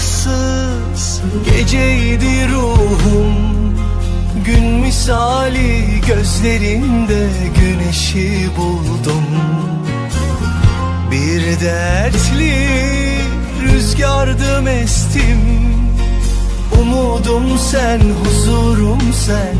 Sabahsız geceydi ruhum Gün misali gözlerinde güneşi buldum. Bir dertli rüzgardım estim Umudum sen, huzurum sen.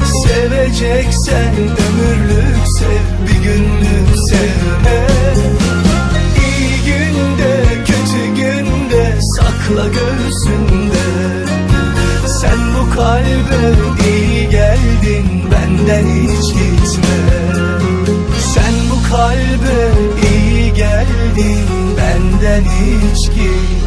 Seveceksen ömürlük sev bir günlük sevme. İyi günde kötü günde sakla göğsünde. Sen bu kalbe iyi geldin benden hiç gitme. Sen bu kalbe iyi geldin benden hiç gitme